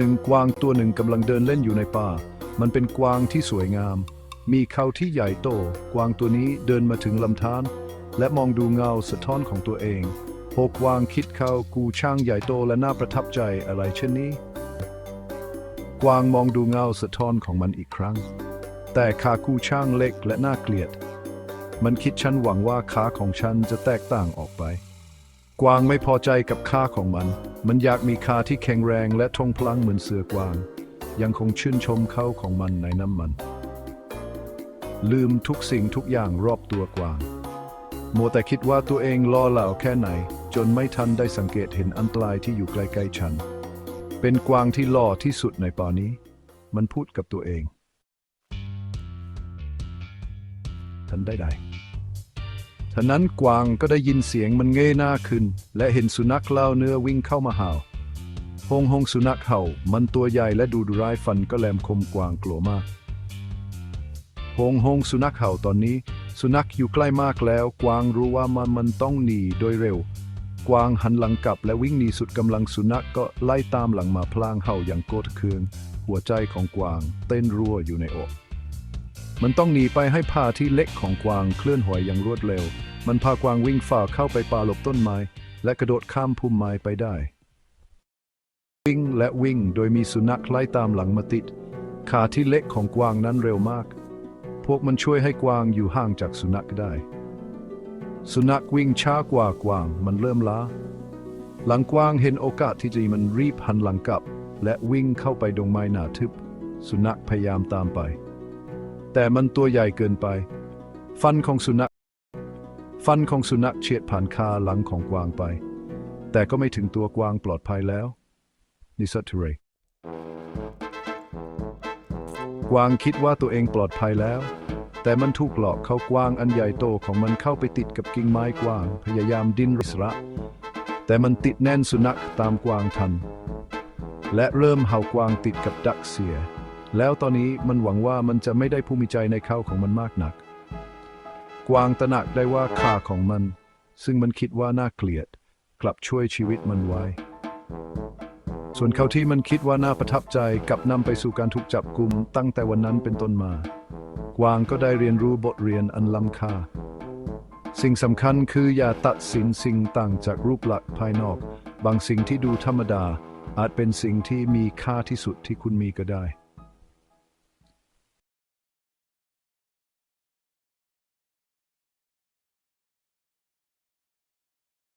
หนึ่งกวางตัวหนึ่งกำลังเดินเล่นอยู่ในป่า มันเป็นกวางที่สวยงาม มีเขาที่ใหญ่โต กวางตัวนี้เดินมาถึงลำธารและมองดูเงาสะท้อนของตัวเองโพกวางคิดเขากูช่างใหญ่โตและน่าประทับใจอะไรเช่นนี้ กวางมองดูเงาสะท้อนของมันอีกครั้ง แต่ขากูช่างเล็กและน่าเกลียด มันคิดฉันหวังว่าขาของฉันจะแตกต่างออกไป กวางไม่พอใจกับขาของมัน มันอยากมีขาที่แข็งแรงและทงพลังเหมือนเสือกวาง ยังคงชื่นชมเขาของมันในน้ำมัน ลืมทุกสิ่งทุกอย่างรอบตัวกวางมัวแต่คิดว่าตัวเองล่อเหล่าแค่ไหน จนไม่ทันได้สังเกตเห็นอันตรายที่อยู่ใกล้ๆฉัน เป็นกวางที่หล่อที่สุดในป่านี้ มันพูดกับตัวเอง ทันได้ใด ท่านั้นกวางก็ได้ยินเสียงมันเงยหน้าขึ้น และเห็นสุนัขเล่าเนื้อวิ่งเข้ามาเห่าฮงฮงสุนัขเห่า มันตัวใหญ่และดูดุร้ายฟันก็แหลมคมกวางกลัวมากฮงฮงสุนัขเห่าตอนนี้ สุนัขอยู่ใกล้มากแล้ว กวางรู้ว่ามันมันต้องหนีโดยเร็ว กวางหันหลังกลับและวิ่งหนีสุดกำลังสุนัขก็ไล่ตามหลังมาพลางเห่าอย่างโกรธเคือง หัวใจของกวางเต้นรัวอยู่ในอก มันต้องหนีไปให้ผ้าที่เล็กของกวางเคลื่อนไหวอย่างรวดเร็ว มันพากวางวิ่งฝ่าเข้าไปป่าหลบต้นไม้ และกระโดดข้ามพุ่มไม้ไปได้ วิ่งและวิ่งโดยมีสุนัขไล่ตามหลังมาติด ขาที่เล็กของกวางนั้นเร็วมาก พวกมันช่วยให้กวางอยู่ห่างจากสุนัขได้ สุนัขวิ่งช้ากว่ากวางมันเริ่มล้า หลังกวางเห็นโอกาสที่จะมันรีบหันหลังกลับ และวิ่งเข้าไปดงไม้หนาทึบ สุนัขพยายามตามไป แต่มันตัวใหญ่เกินไป ฟันของสุนัข ฟันของสุนัขเฉียดผ่านคาหลังของกวางไป แต่ก็ไม่ถึงตัวกวางปลอดภัยแล้วนิสัตเรกวางคิดว่าตัวเองปลอดภัยแล้ว แต่มันถูกหลอกเข้ากวางอันใหญ่โตของมันเข้าไปติดกับกิ่งไม้กวาง พยายามดิ้นริสระ แต่มันติดแน่นสุนัขตามกวางทัน และเริ่มเห่ากวางติดกับดักเสีย แล้วตอนนี้มันหวังว่ามันจะไม่ได้ภูมิใจในเข้าของมันมากนัก กวางตระหนักได้ว่าค่าของมัน ซึ่งมันคิดว่าน่าเกลียด กลับช่วยชีวิตมันไว้ ส่วนเขาที่มันคิดว่าน่าประทับใจกลับนำไปสู่การถูกจับกุมตั้งแต่วันนั้นเป็นต้นมา กวางก็ได้เรียนรู้บทเรียนอันล้ำค่า สิ่งสำคัญคืออย่าตัดสินสิ่งต่างจากรูปลักษณ์ภายนอก บางสิ่งที่ดูธรรมดา อาจเป็นสิ่งที่มีค่าที่สุดที่คุณมีก็ได้